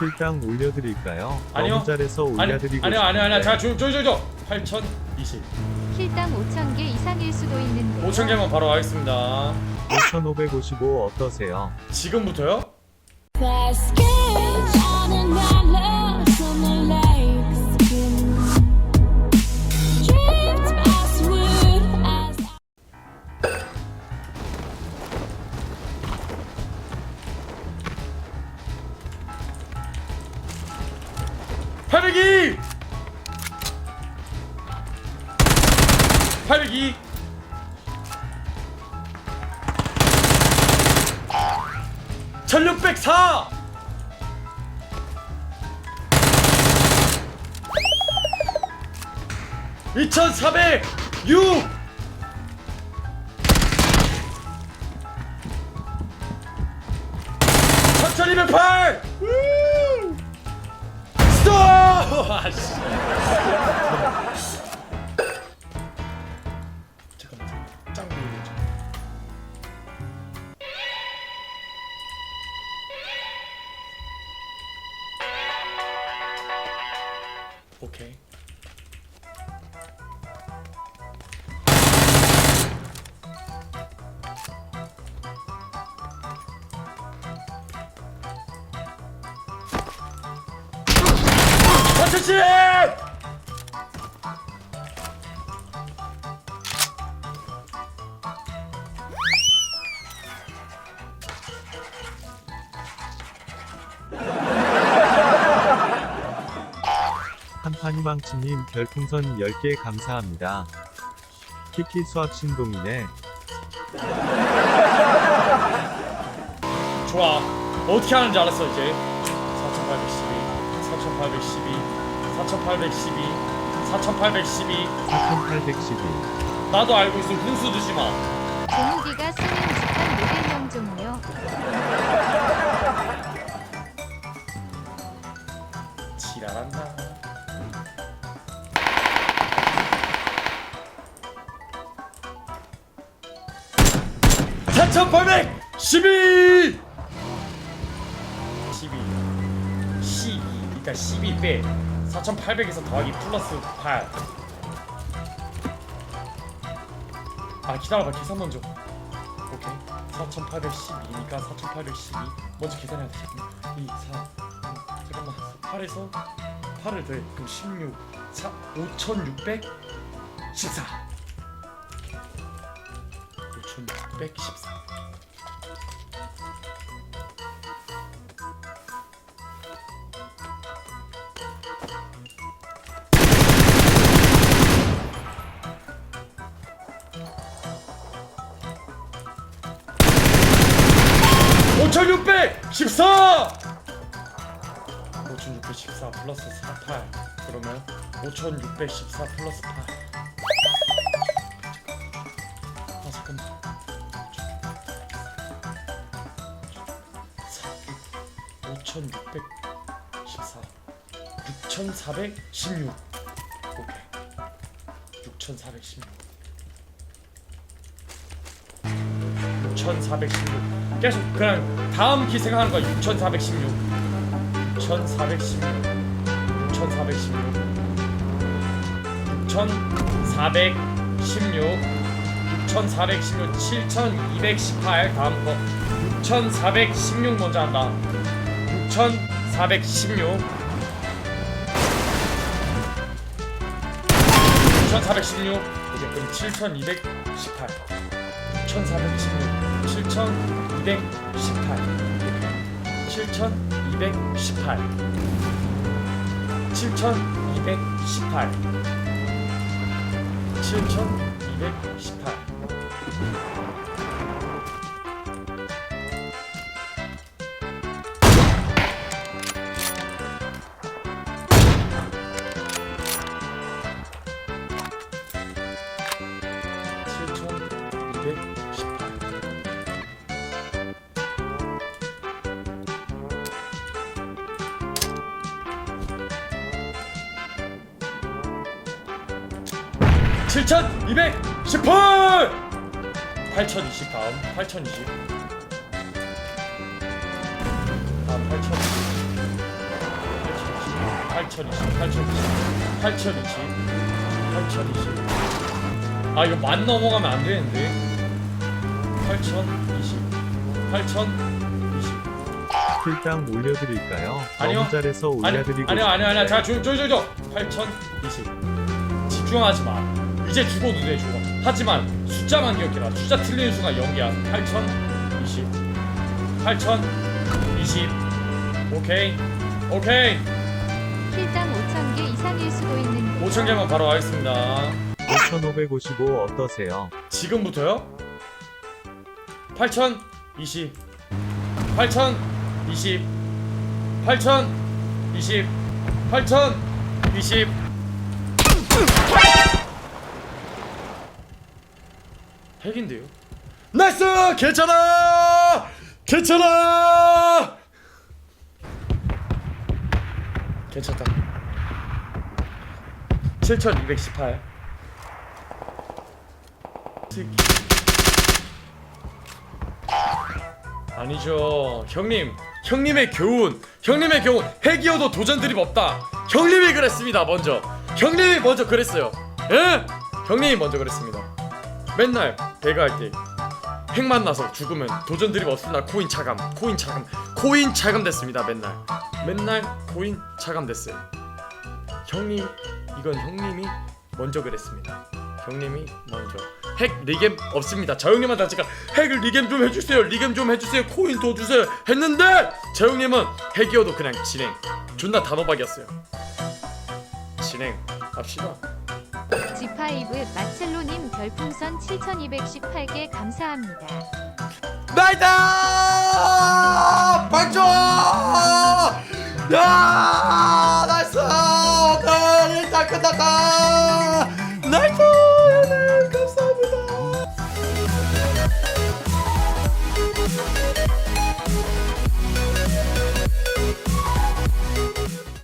킬당 올려드릴까요? 아니요. 너무 잘해서 아니 올려드리고 아니요 아니요 아니요. 자 조 조 조 조 8020 킬당 5,000개 이상일 수도 있는데 5천 개만 바로 하겠습니다 5555 어떠세요? 지금부터요? Basket on 팔백이! 802 1604 2406 3208 스톱! 아씨. 잠깐만. 짱 보이죠. 오케이. 사천씨! 한판희망치님 별풍선 10개 감사합니다. 키키 수학 신동이네. 좋아. 어떻게 하는지 알았어 이제. 4812, 4812, 4812 4812 4812 나도 알고 있어 훈수 두지 마. 조무기가 쓰는 직관 모델형 종이요. 지랄한다. (4812) 12 12 그러니까 12배 4800에서 더하기 플러스 8. 아 기다려봐 계산 먼저. 오케이. 4812니까 4812. 먼저 계산해야 돼. 2, 4. 음, 잠깐만. 8에서 8을 더해. 그럼 16. 4, 5614. 5614. 5614 5614 플러스 48 그러면 5614 플러스 8 아, 잠깐만. 5614 6416 오케이. 6416 6416 계속 그냥 다음 키 생각하는 거야. 6416 6416 6416 6416 6416 7218 다음 거. 6416 먼저 한다. 6416 6416 오케이 그럼 7218 6416 7218 7218 7218 7218 7218 7218 8020 다음. 8020 다음 8020 8020 8020 8020 8020 아 이거 만 넘어가면 안 되는데. 8020 8020 필당 올려드릴까요? 아니요. 아니, 올려드리고 아니요 아니요 아니요. 자 조, 조, 조, 조. 8020 집중하지 마 이제 죽어도 돼 죽어. 하지만 숫자만 기억해라. 숫자 틀리는 순간 연기야. 8020 8020 오케이. 오케이. 필당 5,000개 이상일 수도 있는데. 5천 개만 바로 하겠습니다. 5,555 어떠세요? 지금부터요? 8020 8020 8020 8020 핵인데요? 나이스! 괜찮아! 괜찮아! 괜찮다 7218 새끼. 아니죠 형님 형님의 교훈 형님의 교훈 핵이어도 도전 드립 없다 형님이 그랬습니다 먼저 형님이 먼저 그랬어요 예? 형님이 먼저 그랬습니다 맨날 배가할 때 핵 만 나서 죽으면 도전 드립 없습니다. 코인 차감 코인 차감 코인 차감 됐습니다 맨날. 맨날 코인 차감 됐어요. 형님 이건 형님이 먼저 그랬습니다. 형님이 먼저. 핵 리겜 없습니다. 저 형님한테 제가 핵을 리겜 좀 해주세요 리겜 좀 해주세요 코인 더 주세요 했는데 저 형님은 핵이어도 그냥 진행. 존나 단호박이었어요. 진행 합시다 G5 마첼로님 별풍선 7,218개 감사합니다. 나이다! 박조 야 나이스! 오케이 일단 끝났다